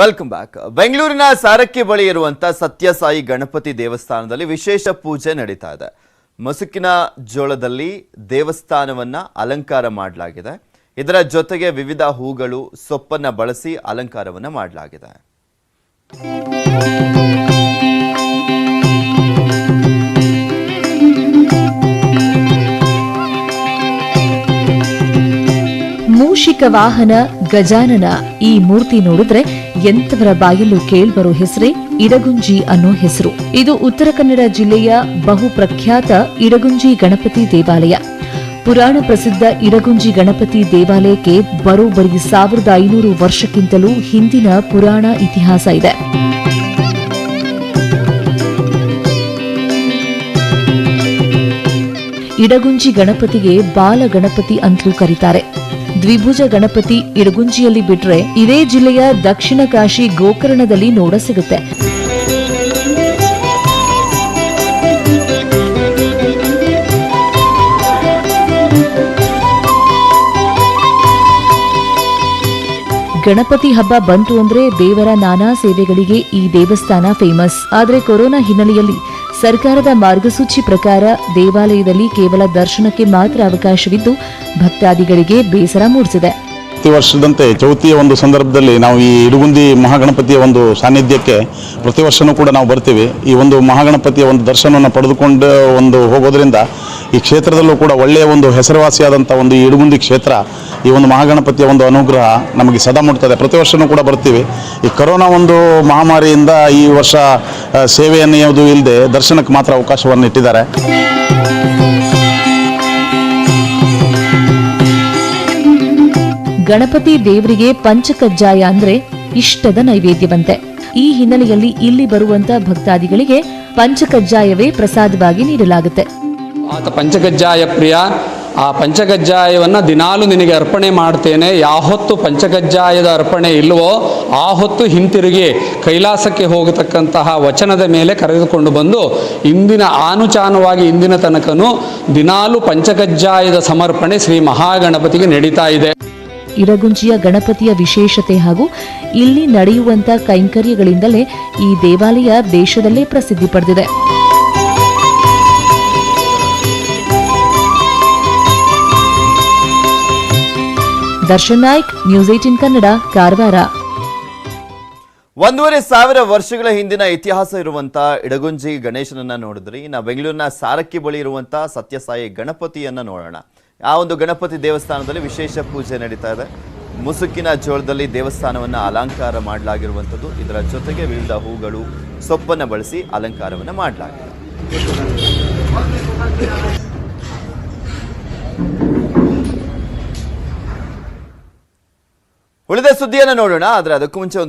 Welcome back ಬೆಂಗಳೂರಿನ ಸಾರಕ್ಕಿ ಬಳಿ ಇರುವಂತ ಸತ್ಯಸಾಯಿ ಗಣಪತಿ ದೇವಸ್ಥಾನದಲ್ಲಿ ವಿಶೇಷ ಪೂಜೆ ನಡೀತಾ ಇದೆ. ಮಸುಕಿನ ಜೋಳದಲ್ಲಿ ದೇವಸ್ಥಾನವನ್ನ ಅಲಂಕಾರ ಮಾಡಲಾಗಿದೆ. ಇದರ ಜೊತೆಗೆ ವಿವಿಧ ಹೂಗಳು, ಸೊಪ್ಪನ್ನ ಬಳಸಿ ಅಲಂಕಾರವನ್ನ ಮಾಡಲಾಗಿದೆ. ಮೂಷಿಕ ವಾಹನ ಗಜಾನನ ಈ ಮೂರ್ತಿ ನೋಡಿದ್ರೆ ಎಂತವರ ಬಾಯಲ್ಲೂ ಕೇಳ್ಬರೋ ಹೆಸರೇ ಇಡಗುಂಜಿ ಅನ್ನೋ ಹೆಸರು. ಇದು ಉತ್ತರ ಕನ್ನಡ ಜಿಲ್ಲೆಯ ಬಹು ಪ್ರಖ್ಯಾತ ಇಡಗುಂಜಿ ಗಣಪತಿ ದೇವಾಲಯ. ಪುರಾಣ ಪ್ರಸಿದ್ಧ ಇಡಗುಂಜಿ ಗಣಪತಿ ದೇವಾಲಯಕ್ಕೆ ಬರೋಬ್ಬರಿ ಸಾವಿರದ ಐನೂರು ವರ್ಷಕ್ಕಿಂತಲೂ ಹಿಂದಿನ ಪುರಾಣ ಇತಿಹಾಸ ಇದೆ. ಇಡಗುಂಜಿ ಗಣಪತಿಗೆ ಬಾಲ ಗಣಪತಿ ಅಂತಲೂ ಕರೀತಾರೆ. ದ್ವಿಭುಜ ಗಣಪತಿ ಇಡಗುಂಜಿಯಲ್ಲಿ ಬಿಟ್ರೆ ಇದೇ ಜಿಲ್ಲೆಯ ದಕ್ಷಿಣ ಕಾಶಿ ಗೋಕರ್ಣದಲ್ಲಿ ನೋಡ ಸಿಗುತ್ತೆ. ಗಣಪತಿ ಹಬ್ಬ ಬಂತು ಅಂದ್ರೆ ದೇವರ ನಾನಾ ಸೇವೆಗಳಿಗೆ ಈ ದೇವಸ್ಥಾನ ಫೇಮಸ್ ಆದ್ರೆ ಕೊರೋನಾ ಹಿನ್ನೆಲೆಯಲ್ಲಿ ಸರ್ಕಾರದ ಮಾರ್ಗಸೂಚಿ ಪ್ರಕಾರ ದೇವಾಲಯದಲ್ಲಿ ಕೇವಲ ದರ್ಶನಕ್ಕೆ ಮಾತ್ರ ಅವಕಾಶವಿದ್ದು ಭಕ್ತಾದಿಗಳಿಗೆ ಬೇಸರ ಮೂಡಿಸಿದೆ. ಪ್ರತಿ ವರ್ಷದಂತೆ ಚೌತಿಯ ಒಂದು ಸಂದರ್ಭದಲ್ಲಿ ನಾವು ಈ ಇಡುಗುಂದಿ ಮಹಾಗಣಪತಿಯ ಒಂದು ಸಾನ್ನಿಧ್ಯಕ್ಕೆ ಪ್ರತಿ ವರ್ಷನೂ ಕೂಡ ನಾವು ಬರ್ತೀವಿ. ಈ ಒಂದು ಮಹಾಗಣಪತಿಯ ಒಂದು ದರ್ಶನವನ್ನು ಪಡೆದುಕೊಂಡು ಒಂದು ಹೋಗೋದ್ರಿಂದ ಈ ಕ್ಷೇತ್ರದಲ್ಲೂ ಕೂಡ ಒಳ್ಳೆಯ ಒಂದು ಹೆಸರುವಾಸಿಯಾದಂಥ ಒಂದು ಇಡುಗುಂದಿ ಕ್ಷೇತ್ರ ಈ ಒಂದು ಮಹಾಗಣಪತಿಯ ಒಂದು ಅನುಗ್ರಹ ನಮಗೆ ಸದಾ ಮುಟ್ತದೆ. ಪ್ರತಿ ವರ್ಷವೂ ಕೂಡ ಬರ್ತೀವಿ. ಈ ಕರೋನಾ ಒಂದು ಮಹಾಮಾರಿಯಿಂದ ಈ ವರ್ಷ ಸೇವೆಯನ್ನು ಯಾವುದು ಇಲ್ಲದೆ ದರ್ಶನಕ್ಕೆ ಮಾತ್ರ ಅವಕಾಶವನ್ನು ಇಟ್ಟಿದ್ದಾರೆ. ಗಣಪತಿ ದೇವರಿಗೆ ಪಂಚಕಜ್ಜಾಯ ಅಂದ್ರೆ ಇಷ್ಟದ ನೈವೇದ್ಯವಂತೆ. ಈ ಹಿನ್ನೆಲೆಯಲ್ಲಿ ಇಲ್ಲಿ ಬರುವಂತ ಭಕ್ತಾದಿಗಳಿಗೆ ಪಂಚಕಜ್ಜಾಯವೇ ಪ್ರಸಾದವಾಗಿ ನೀಡಲಾಗುತ್ತೆ. ಆತ ಪಂಚಕಜ್ಜಾಯ ಪ್ರಿಯ ಆ ಪಂಚಗಜ್ಜಾಯವನ್ನು ದಿನಾಲು ನಿನಗೆ ಅರ್ಪಣೆ ಮಾಡ್ತೇನೆ. ಯಾವೊತ್ತು ಪಂಚಗಜ್ಜಾಯದ ಅರ್ಪಣೆ ಇಲ್ಲವೋ, ಆ ಹೊತ್ತು ಹಿಂತಿರುಗಿ ಕೈಲಾಸಕ್ಕೆ ಹೋಗತಕ್ಕಂತಹ ವಚನದ ಮೇಲೆ ಕರೆದುಕೊಂಡು ಬಂದು, ಇಂದಿನ ಆನುಚಾನವಾಗಿ ಇಂದಿನ ತನಕನೂ ದಿನಾಲು ಪಂಚಗಜ್ಜಾಯದ ಸಮರ್ಪಣೆ ಶ್ರೀ ಮಹಾಗಣಪತಿಗೆ ನಡೀತಾ ಇದೆ. ಇರಗುಂಜಿಯ ಗಣಪತಿಯ ವಿಶೇಷತೆ ಹಾಗೂ ಇಲ್ಲಿ ನಡೆಯುವಂತ ಕೈಂಕರ್ಯಗಳಿಂದಲೇ ಈ ದೇವಾಲಯ ದೇಶದಲ್ಲೇ ಪ್ರಸಿದ್ಧಿ ಪಡೆದಿದೆ. Darshan Naik, news eighteen Kannada, Karwar. ಒಂದೂವರೆ ಸಾವಿರ ವರ್ಷಗಳ ಹಿಂದಿನ ಇತಿಹಾಸ ಇರುವಂತ ಇಡಗುಂಜಿ ಗಣೇಶನನ್ನ ನೋಡಿದ್ರಿ. ಇನ್ನು ಬೆಂಗಳೂರಿನ ಸಾರಕ್ಕಿ ಬಳಿ ಇರುವಂತ ಸತ್ಯಸಾಯಿ ಗಣಪತಿಯನ್ನ ನೋಡೋಣ. ಆ ಒಂದು ಗಣಪತಿ ದೇವಸ್ಥಾನದಲ್ಲಿ ವಿಶೇಷ ಪೂಜೆ ನಡೀತಾ ಇದೆ. ಮುಸುಕಿನ ಜೋಳದಲ್ಲಿ ದೇವಸ್ಥಾನವನ್ನ ಅಲಂಕಾರ ಮಾಡಲಾಗಿರುವಂಥದ್ದು. ಇದರ ಜೊತೆಗೆ ವಿವಿಧ ಹೂಗಳು, ಸೊಪ್ಪನ್ನ ಬಳಸಿ ಅಲಂಕಾರವನ್ನ ಮಾಡಲಾಗಿದೆ. ಉಳಿದ ಸುದ್ದಿಯನ್ನು ನೋಡೋಣ ಆದ್ರೆ ಅದಕ್ಕೂ ಮುಂಚೆ